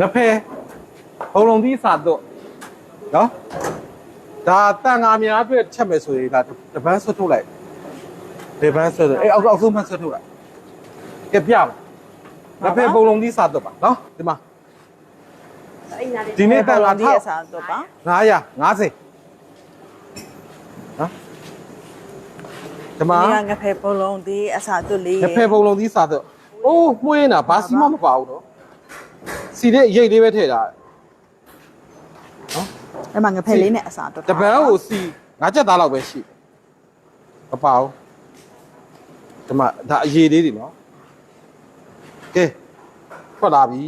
ငဖဲဘုံလုံးသီးစာတော့နော်ဒါတန်ငါများအတွက်ချက်မယ်ဆိုရင်ဒါတပန်းဆွတ်ထုတ်လိုက်ဒီပန်းဆွတ်အဲ့အောက်အောက်ဆုံးပန်းဆွတ်ထုတ်လိုက်ကဲပြပါငဖဲဘုံလုံးသီးစာတော့ပါနော်ဒီမှာဒီနေ့တန်ငါဒီထောက်အစားတော့ပါ900 50နော်ဒီမှာဒီကငဖဲပုံလုံးဒီအစားတို့လေးငဖဲဘုံလုံးသီးစာတော့အိုးမှုင်းတာဘာစီမမပါဘူးနော် စီတဲ့ရိတ်လေးပဲထည့်တာအဲ့မှာငဖဲလေးနဲ့အစားတော့တပန်းကိုစီငါးချက်သားလောက်ပဲရှိမပါဘူးဒီမှာဒါအရေးလေးတွေနော်ကဲထွက်လာပြီ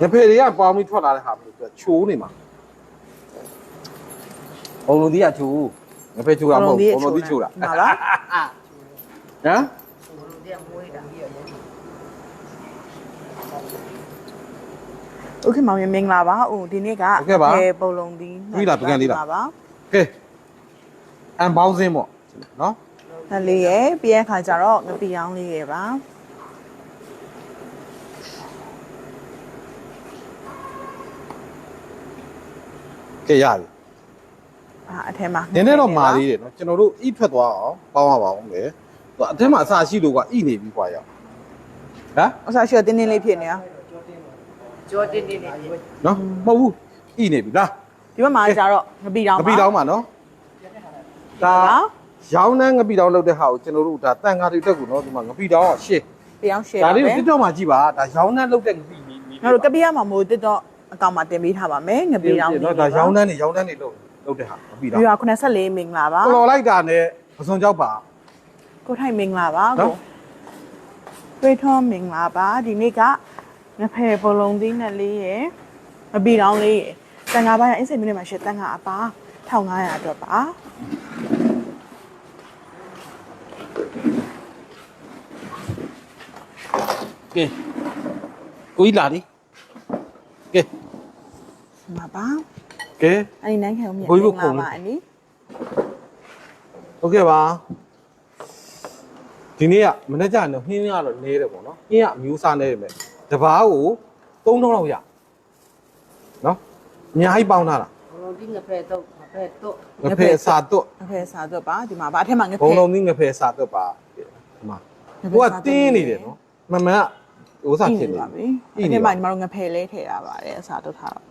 ငဖဲတွေကပေါင်းပြီးထွက်လာတဲ့ဟာမျိုးသူချိုးနေမှာဘုံလုံးသီးကချိုးငဖဲချိုးတာမဟုတ်ဘူးဘုံလုံးသီးချိုးတာမှာပါဟမ် โอเคမောင်ရမင်္ဂလာပါအိုဒီနေ့ကပုံလုံးဒီပါ ကဲအန်ပေါင်းစင်းပေါ့နော် ဒါလေးရဲ့ပြီးရဲ့ခါကျတော့ငပီအောင်လေးရဲ့ပါ ကဲရပြီ အာအထဲမှာ နည်းနည်းတော့မာသေးတယ်နော်ကျွန်တော်တို့ဣထွက်သွားအောင်ပေါင်းရပါအောင်လေသူအထက်မှာအစာရှိလို့ကဣနေပြီခွာရောက် ဟမ်အစားရှိတင်းတင်းလေးဖြစ်နေတာနော်မဟုတ်ဘူးဣနေပြီလားဒီဘက်မှာကျတော့ငပီတောင်ငပီတောင်းမှာနော်ဒါရောင်းနှန်းငပီတောင်းလောက်တဲ့ဟာကိုကျွန်တော်တို့ဒါတန်ကားတွေတက်ကူနော်ဒီမှာငပီတောင်းကရှေ့ပြအောင် share ဒါပါလေးမကိုယ် TikTok မှာကြည့်ပါဒါရောင်းနှန်းလောက်တဲ့ငပီမီမီငါတို့ကပီရမှာမို့တက်တော့အကောင်မှာတင်ပေးထားပါမယ်ငပီတောင်နော်ဒါရောင်းနှန်းနေရောင်းနှန်းနေလောက်လောက်တဲ့ဟာငပီတောင်းဒီက84မင်္ဂလာပါကလော်လိုက်တာနဲ့ပစုံကြောက်ပါကိုထိုင်မင်္ဂလာပါနော် ကိုတွေးထောမင်္ဂလာပါဒီနေ့ကငဖဲပုံလုံးသီးနဲ့လေးရယ်မပီတောင်လေးရယ်တန်ငါပါရအင်းစိတ်မိနစ်မှာရှစ်တန်ငါအပါ1500အတွက်ပါ ကဲကိုကြီးလာဒီကဲ မှာပါ ကဲ အဲ့ဒီနိုင်ခံဦးမြတ် ဘိုးကြီးဘုတ်ခုံ ပါအနီ โอเคပါ ဒီနေ့ကမနေ့ကတော့နှင်းရတော့နေတယ်ပေါ့နော်နှင်းကအမျိုးအစားနေတယ်မဲ့တပားကို3000လောက်ရနော်အများကြီးပေါင်းထားတာဘလုံးဒီငဖဲတော့ငဖဲတော့ငဖဲစာတွတ်ငဖဲစားတော့ပါဒီမှာပါအထက်မှာငဖဲဘုံလုံးသီးငဖဲစာတွတ်ပါဒီမှာဟိုကတင်းနေတယ်နော်မမန်ကဟိုစားဖြစ်နေပါပြီပြီအထက်မှာဒီမှာတော့ငဖဲလေးထည့်ရပါတယ်အစားတော့ထားတော့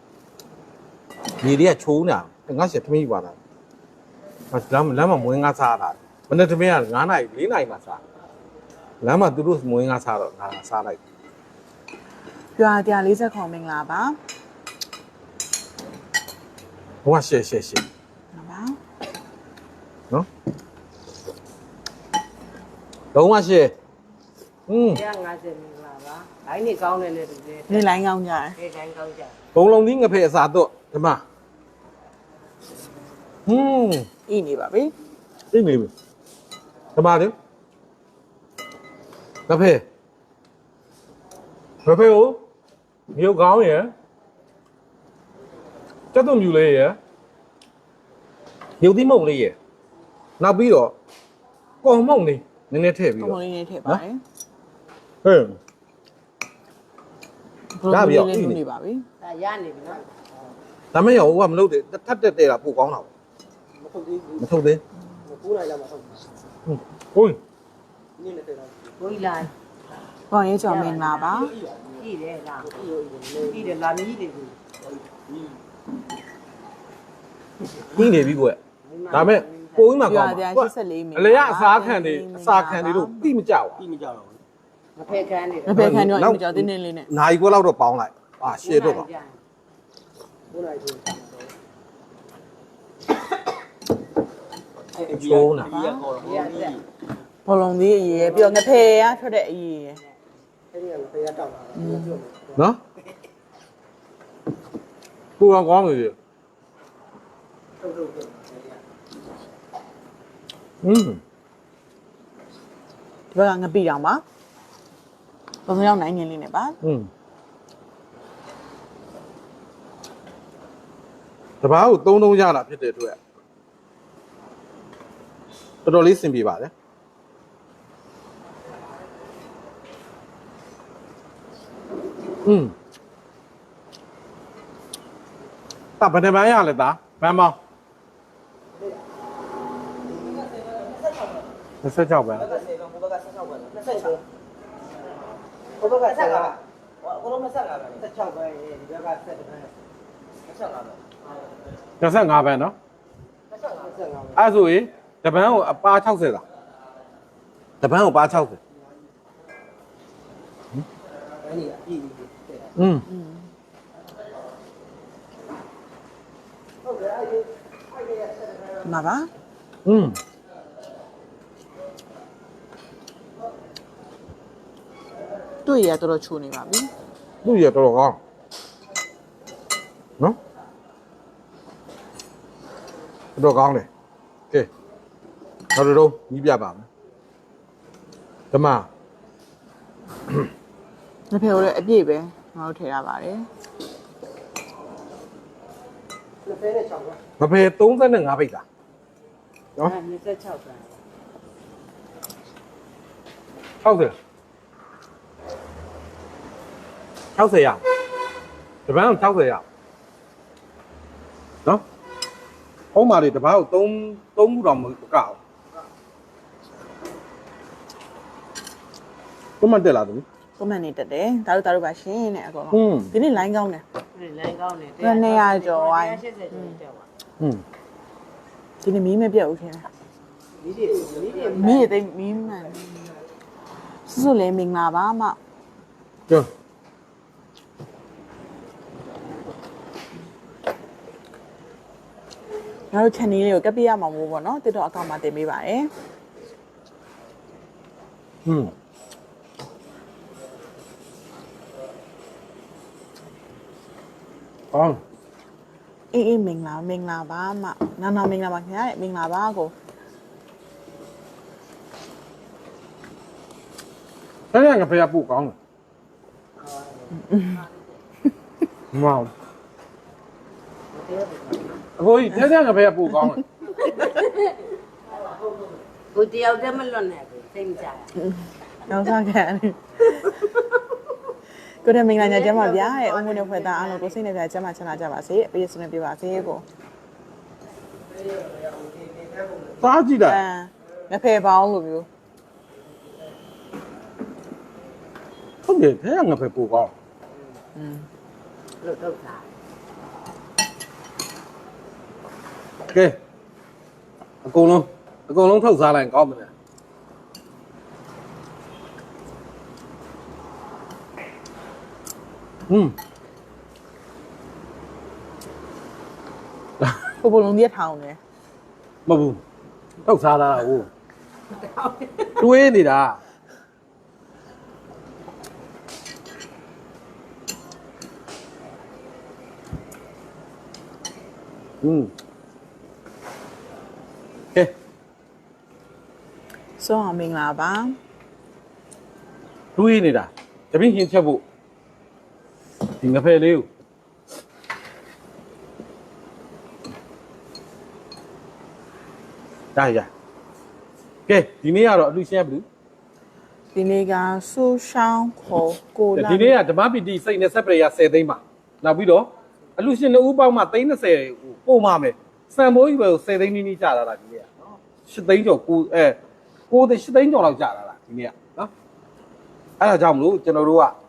ညီတွေကချိုးနေတာငါရှက်သမီးပါလားမလမ်းလမ်းမှာမွေးငါစားတာမနေ့သမီးက9နာရီ4နာရီမှစား လမ်းမှာသူတို့မွေးငါစားတော့ငါစားလိုက် ကျွာ140ခေါ်မင်္ဂလာပါ ဟိုကရှယ်ရှယ်ရှယ် နော်ပါ နော်လုံးဝရှယ်อืม 150မင်္ဂလာပါ။တိုင်းနေကောင်းတယ်နဲ့တူတယ် နေလိုင်းကောင်းကြတယ် ။ဒီတိုင်းကောင်းကြ။ ဘုံလုံးသီးငဖဲအစာတော့ဒီမှာอืม ဤနေပါပြီ သိနေပြီဒီမှာလေ ငဖဲငဖဲကိုမြို့ကောင်းရယ်ကျက်သွမြူလေးရယ်မြုပ်သီးမုံလေးရယ်နောက်ပြီးတော့ကော်မုံလေးနည်းနည်းထည့်ပြီးပုံတော့လေးနဲ့ထည့်ပါတယ်ဟဲ့ရပြီရောဘလို့လေးနေပါပြီဒါရနေပြီနော်ဒါမဲ့ရောဟိုကမလုပ်တယ်ထပ်တက်တဲ့တာပိုကောင်းတာပေါ့မထုတ်သေးမထုတ်သေးကိုကြီးလာဟုတ် ကိုကြီးလာ။ဘောင်ရေးကြော်မင်္ဂလာပါကြည့်တယ်လားကြည့်တယ်လာမီးတယ်ကိုပြီးနေပြီကွဒါမဲ့ပိုကြီးမှ။ကျွာကောင်းပါ184မင်္ဂလာအလေကအစားခံနေအစာခံနေလို့ပြီးမကြောက်ပြီးမကြတော့ဘူးငဖဲခန်းနေတယ်ငဖဲခံတော့အင်မကြော်တင်းတင်းလေးနဲ့နိုင်ခွဲလောက်တော့ပေါင်းလိုက်အာရှေ့တော့ပါအဲ့ဒီချိုးနာဒီကကောတော့ဟိုဒီ ဘလုံးသေးအရေးရယ်ပြီးတော့ငဖယ်ကထွက်တဲ့အရေးရယ်အဲ့ဒီကဖေးရတောက်တာပြောမယ်နော်ပူအောင်ကောင်းနေတယ်ထုတ်ထုတ်ပြောဟွန်းဒီဘက်ကငပိတောင်ပါဘုံရောက်နိုင်ငယ်လေးနဲ့ပါဟွန်းတဘာကိုသုံးသုံးရတာဖြစ်တဲ့အတွက်တော်တော်လေးစင်ပြေပါတယ် อืมတာဘယ်နှပန်းရလဲသားဘန်းမောင်း26ပန်းဘက်ကစေတော့ဘက်က16ပဲ26ဘဘကဆက်လာဘလုံးမဆက်လာပဲ16ပဲဒီဘက်ကဆက်တယ်ဆက်လာပဲ25ပန်းနော်ဆက်လာဆက်လာပဲအဲ့ဆိုရင်တပန်းကိုအပါ60လားတပန်းကိုပါ60အဲ့ဒီအပြည့်ကြီးတဲ့ อืม ဟုတ်တယ်အဲ့ဒီအဲ့ဒီဆက်တယ် ဒီမှာပါ อืม တွေ့ရတော်တော်ချိုနေပါပြီ သူ့ရတော်တော်ကောင်းနော်တော်တော်ကောင်းတယ်ကဲနောက်တစ်လုံးကြီးပြပါမယ်ဓမ္မ ငါဖေကိုလည်းအပြည့်ပဲ ငါတို့ထည့်ရပါတယ်နှစ်ဖဲနဲ့6ပဲမဖေ35ပိတ်တာနော်26ပဲ60 60ရတပန်းကို60ရနော်ဟုတ်ပါလေတပန်းကို3 3ခုတောင်မကောက်ဘယ်မှတက်လာသူကွ န်မန့်နေတက်တယ်ဒါတို့ဒါတို့ပါရှင်တဲ့အကောင် ဟွန်း ဒီနေ့ line ကောင်းတယ် အဲ့လိုင်းကောင်းတယ် 200ကျော်ဝိုင်း 180ကျော်တက်သွား อืม ဒီနေ့မီးမပြတ်ဘူးခင်ဗျ ဒီဒီဒီဒီ မီးရသိမ်းမီးမှန်စွစွလည်းမင်္ဂလာပါမ ကျော် ငါတို့ channel လေးကိုကပ်ပြရမှာမို့ပေါ့နော် TikTok account မှာတင်ပေးပါတယ် อืม အေးအေးမင်္ဂလာမင်္ဂလာပါမနာနာမင်္ဂလာပါခင်ဗျာတဲ့မင်္ဂလာပါကိုအဲ့ဒါငါဖေးပူကောင်းတယ်မောင်အခုဒီတဲ့ငါဖေးပူကောင်းတယ်ကိုတယောက်တည်းမလွတ်နဲ့ကိုစိတ်မကြရနောက်စားခံရတယ် ကိုတဲ့မင်္ဂလာညချမ်းပါဗျာတဲ့အုံးမွေးနဲ့ဖွဲ့သားအားလုံးကိုစိတ်နဲ့ပြချမ်းပါချမ်းသာကြပါစေအပေးရစနေပြပါစေကိုစားကြည့်လိုက်အမ်မဖေပေါင်းလို့မျိုးဟုတ်တယ်တဲ့ငါဖေးပူကောင်းอืมလို့ထုတ်တာကဲအကုန်လုံးအကုန်လုံးထုတ်စားလိုက်ကောင်းမယ် อืม ပိုပိုလုံးကြီးထောင်းတယ် မဟုတ်ဘူးထုတ်စားလာတာဟုတ်တွေးနေတာอืมကဲ စောအောင်မင်္ဂလာပါ တွေးနေတာတပင်းဟင်းချက်ဖို့ ဒီငဖယ်လေးကိုဒါရကဲဒီနေ့ကတော့အလူရှင်းရဘူးဒီနေ့ကဆူရှောင်းခေါ်ကိုလာဒီနေ့ကဓမ္မပီတိစိတ်နဲ့ဆက်ပရိယာ10သိန်းပါနောက်ပြီးတော့အလူရှင်နှစ်ဦးပေါင်းမှ330ပို့မှမယ်စံမိုးကြီးပဲ10သိန်းနီးနီးကြာလာတာဒီနေ့ကနော်10သိန်းကျော်ကိုအဲကိုသိ10သိန်းကျော်လောက်ကြာလာတာဒီနေ့ကနော်အဲ့ဒါကြောင့်မလို့ကျွန်တော်တို့က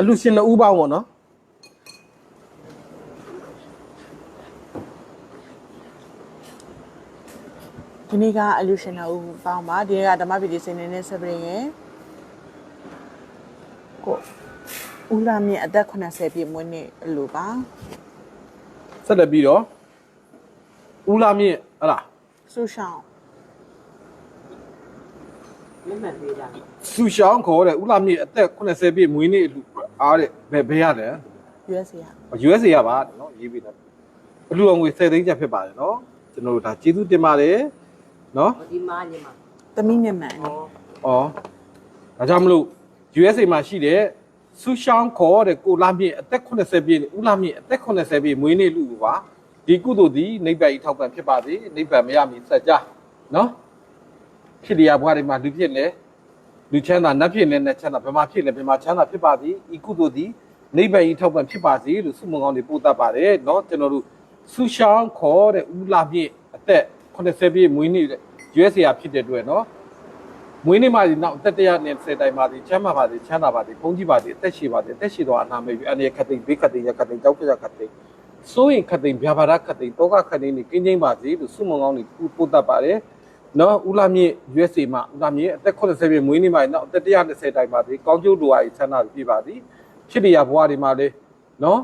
အလူရှင်နှစ်ဦးပေါင်းပေါ့နော်ဒီနေ့ကအလူရှင်တော်ဦးပေါင်းပါဒီနေ့ကဓမ္မပီတိစိန်နေတဲ့ဆက်ပရင်ရယ်ကိုဦးလာမြင့်အသက်80ပြည့်မွေးနေ့အလိုပါဆက်လက်ပြီးတော့ဦးလာမြင့်ဟတ်လားဆူရှောင်းမမှတ်ပေးတာစူရှောင်းခေါ်တဲ့ဦးလာမြင့်အသက်80ပြည့်မွေးနေ့လူ အားတဲ့ဘယ်ဘယ်ရတယ် USA ရ USA ရပါနော်ရေးပြီးတော့အလူအောင်ငွေ10သိန်းကျပ်ဖြစ်ပါတယ်နော်ကျွန်တော်တို့ဒါကျေးဇူးတင်ပါတယ်နော်ဟိုဒီမားညီမသမီးမျက်မှန်။အော်။ဒါကြောင့်မလို့ USA မှာရှိတဲ့ဆူရှောင်းခေါ်တဲ့ကိုလာမြင့်အသက်80ပြည့်ဦးလာမြင့်အသက်80ပြည့်မွေးနေ့လူပါ။ဒီကုသိုလ်ဒီနိဗ္ဗာန်ကြီးထောက်ပံ့ဖြစ်ပါစေ။နိဗ္ဗာန်မရမီစัจ जा နော်။ဖြစ်လျာဘွားတွေမှာလူဖြစ်လေ လူချမ်းသာနတ်ဖြစ်နေတဲ့ချမ်းသာဘယ်မှာဖြစ်လဲဘယ်မှာချမ်းသာဖြစ်ပါသည်ဤကုသိုလ်သည်နိဗ္ဗာန်ဤထောက်ပံ့ဖြစ်ပါစေလို့ဆုမွန်ကောင်းတွေပို့တတ်ပါတယ်เนาะကျွန်တော်တို့ဆူရှောင်းခေါ်တဲ့ဦးလာမြင့်အသက်80ပြည့်မွေးနေ့ရွေးစရာဖြစ်တဲ့အတွက်เนาะမွေးနေ့မှာဒီနောက်အသက်100နဲ့10တိုင်ပါသည်ချမ်းသာပါသည်ချမ်းသာပါသည်ဘုန်းကြီးပါသည်အသက်ရှိပါသည်အသက်ရှိတော်အနာမေပြီးအနေခတ်သိမ်းဘေးခတ်သိမ်းရခတ်သိမ်းကြောက်ကြခတ်သိမ်းစိုးရင်ခတ်သိမ်းဗျာပါဒခတ်သိမ်းတောကခတ်သိမ်းနေကင်းချင်းပါစေလို့ဆုမွန်ကောင်းတွေပို့တတ်ပါတယ် နော်ဦးလာမြင့် USA မှာဦးလာမြင့်အသက်80ပြည့်မွေးနေ့မှာနောက်အသက်120တိုင်ပါသည်ကောင်းကျိုးလိုအားချမ်းသာပြပါသည်ဖြစ်တရားဘဝတွေမှာလည်းနော်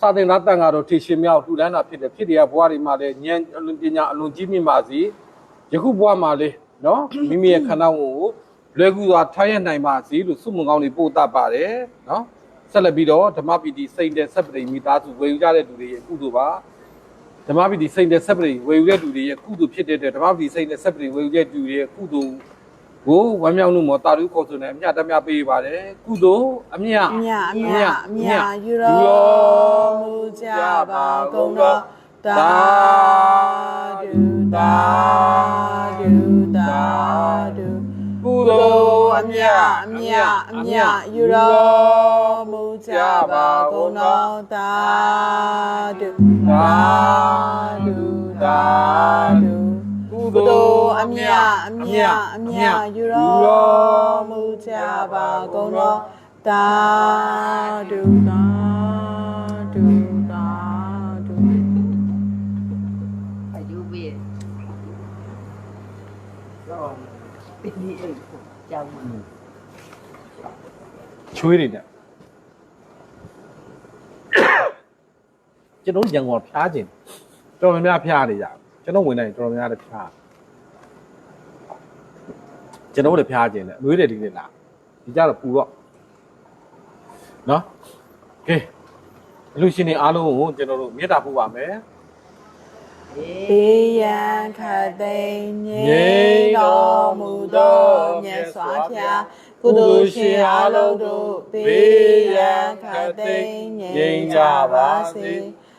စာသင်သားတန်ကတော့ထေရှင်မြောက်ထူတန်းတာဖြစ်တယ်ဖြစ်တရားဘဝတွေမှာလည်းဉာဏ်အလွန်ပညာအလွန်ကြီးမြင့်ပါစေယခုဘဝမှာလည်းနော်မိမိရဲ့ခန္ဓာကိုယ်ကိုလွယ်ကူစွာထားရနိုင်ပါစေလို့ဆုမွန်ကောင်းတွေပို့တတ်ပါတယ်နော်ဆက်လက်ပြီးတော့ဓမ္မပီတိစိတ်တဲ့ဆက်ပရိမိသားစုဝေယူကြတဲ့သူတွေရဲ့ကုသိုလ်ပါ ဓမ္မပတိစိတ်နဲ့ဆက်ပရိဝေယူတဲ့သူတွေရဲ့ကုသိုလ်ဖြစ်တဲ့အတွက်ဓမ္မပတိစိတ်နဲ့ဆက်ပရိဝေယူတဲ့သူတွေရဲ့ကုသိုလ်ကိုဝမ်းမြောက်မှုမောတာရုခေါ်ဆိုနေအမြတ်တမ်းပေးပါတယ်ကုသိုလ်အမြတ်အမြအမြအမြယူတော်မူကြပါကုန်တော်တာဒုတာဒုတာဒုကုသိုလ်အမြအမြအမြယူတော်မူကြပါကုန်တော်တာဒု တာဒုတာဒုကုကုသိုသိုလ်လ်အမြအမြအမြယူတော်မူကြပါကုန်တော်တာဒုတာဒုတာဒုအယူပြီးတော့ဒီနေ့အဲ့ကြောင်းမှာချွေးတွေနဲ့ ကျွန်တော်ရန်ကုန်ဖျားခြင်းတော်တော်များများဖျားနေကြကျွန်တော်ဝင်နေတော်တော်များများလည်းဖျားကျွန်တော်လည်းဖျားခြင်းနဲ့အနှွေးတွေဒီနေ့လားဒီကြတော့ပူတော့နော်ကဲအလူရှင်တွေအားလုံးကိုကျွန်တော်တို့မေတ္တာပို့ပါမယ်ဘေးရန်ခတ်သိမ်းငြိမ်းတော်မူသောမြတ်စွာဘုရားကုသိုလ်ရှင်အားလုံးတို့ဘေးရန်ခတ်သိမ်းငြိမ်းကြပါစေ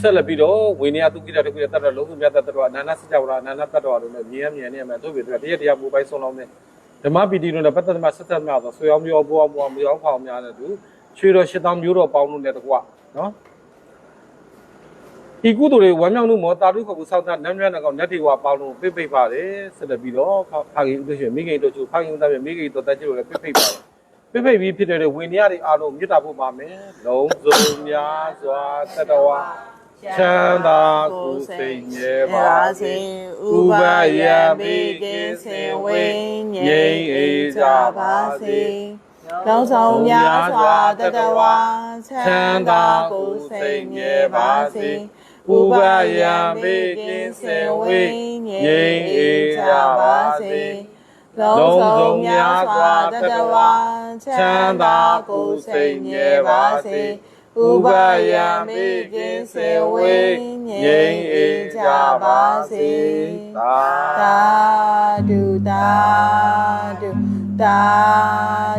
ဆက်လက်ပြီးတော့ဝိနည်းသုခိတတခုရတတ်တော်လုံးစုမြတ်တတ်တော်အနန္တစကြဝဠာအနန္တတတ်တော်တို့နဲ့မြင်ရမြင်နေမှာတို့ပြီတို့တရားတရားမူပိုင်ဆုံးလုံးနဲ့ဓမ္မပီတိတို့နဲ့ပတ်သက်မှဆက်သက်များသောဆွေအောင်မျိုးဘောအောင်ဘောမျိုးအောင်ဖောင်များတဲ့သူချွေတော်ရှစ်တောင်းမျိုးတော်ပေါင်းလို့နဲ့တကွနော်ဒီကုသိုလ်တွေဝမ်းမြောက်မှုမောတာတုခဘူးစောင့်တာနမ်းနမ်းနဲ့ကောင်နတ်တီဝါပေါင်းလို့ပြိပိတ်ပါတယ်ဆက်လက်ပြီးတော့ဖခင်ဥဒ္ဒရှင်မိခင်တို့ချူဖခင်ဥဒ္ဒရှင်မိခင်တို့တက်ချလို့လည်းပြိပိတ်ပါတယ်ပြိပိတ်ပြီးဖြစ်တဲ့ဝိနည်းတွေအားလုံးမြတ်တာဖို့ပါမယ်လုံးစုံများစွာတတဝါ ချမ်းသာကိုယ်စိတ်ငြဲပါစေဥပယံဘေကင်းစင်ဝိငြိမ်းအေးကြပါစေလောင်းဆောင်များစွာတတဝါချမ်းသာကိုယ်စိတ်ငြဲပါစေဥပယံဘေကင်းစင်ဝိငြိမ်းအေးကြပါစေလုံးစုံများစွာတတဝါချမ်းသာကိုယ်စိတ်ငြဲပါစေ ဥပယံဘေကင်းစင်ဝိငြိမ်းအေးကြပါစေသာသာဓုသာဓုသာ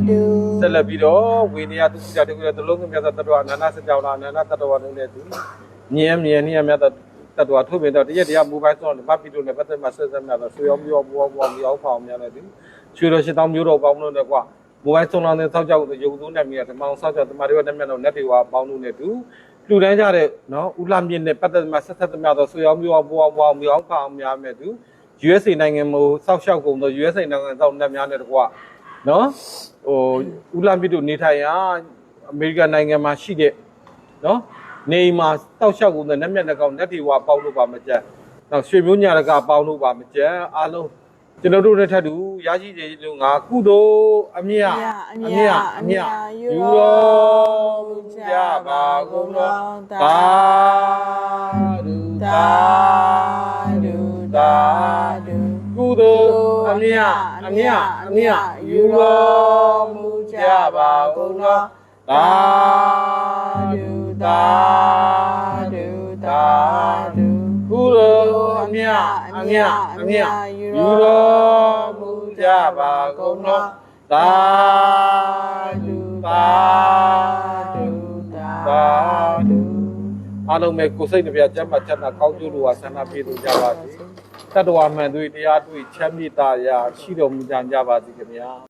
ဓုဆက်လက်ပြီးတော့ဝိနည်းသူစိတတခုရတလုံးစုမြတ်တတ္တဝအနန္တစကြောင်းလားအနန္တတတ္တဝလုံးနဲ့သူမြင်မြင်နေမြတ်တတ္တဝထုတ်ပြန်တော့တရက်တရားမူပိုင်ဆုံးတယ်မပီတို့နဲ့ပတ်သက်မှဆက်ဆက်မြတ်တော့ဆွေရောမျိုးဘောဘောမျိုးအောင်ဖောင်များနေသူချွေတော်ရှစ်တောင်းမျိုးတော်ပေါင်းလို့နဲ့ကွာ မိုဘိုင်းဆုံးလောင်းတဲ့စောက်ကြောက်ရုပ်သုံးနဲ့မြတ်ဓမ္မအောင်စောက်ကြောက်တမတွေနဲ့မြတ်တော့ net တွေဝါပေါင်းလို့နဲ့သူလူတန်းကြတဲ့နော်ဥလာမြင့်နဲ့ပတ်သက်မှဆက်ဆက်မြတ်တော့ဆွေရောမျိုးဘောဘောမျိုးအောင်ဖောင်များမဲ့သူ USA နိုင်ငံမို့စောက်ရှောက်ကုန်တော့ USA နိုင်ငံစောက်နဲ့များနဲ့တကွာနော်ဟိုဦးလမ်းပြစ်တို့နေထိုင်ရာအမေရိကန်နိုင်ငံမှာရှိတဲ့နော်နေအိမ်မှာတောက်လျှောက်ကုန်တဲ့နက်မြက်နှကောင်နက်တီဝါပေါင်းလို့ပါမကြက်နောက်ရွှေမျိုးညာတကပေါင်းလို့ပါမကြက်အားလုံး ကျွန်တော်တို့နဲ့ထပ်တူရရှိတဲ့လူငါကုသိုလ်အမြတ်အမြတ်အမြတ်ယူတော်မူကြပါကုန်တော်သာဓုသာဓုသာဓုကုသိလိုအမြတ်အမြတ်အမြတ်ယူတော်မူကြပါကုန်သောသာဓုသာဓုသာဓုကုလိုအမြတ်အမြတ်အမြတ်ယူ တော်မူကြပါကုန်သောသာဓုသာဓုသာဓုအားလုံးပဲကိုယ်စိတ်နှပြကျမ်းမာချမ်းသာကောင်းကျိုးလိုဝါဆန္ဒပြေလို့ကြပါစေတတ္တဝါမှန်တွေတရားတွေ့ချမ်းမြေ့တာရာရှိတော်မူကြကြပါစေခင်ဗျာ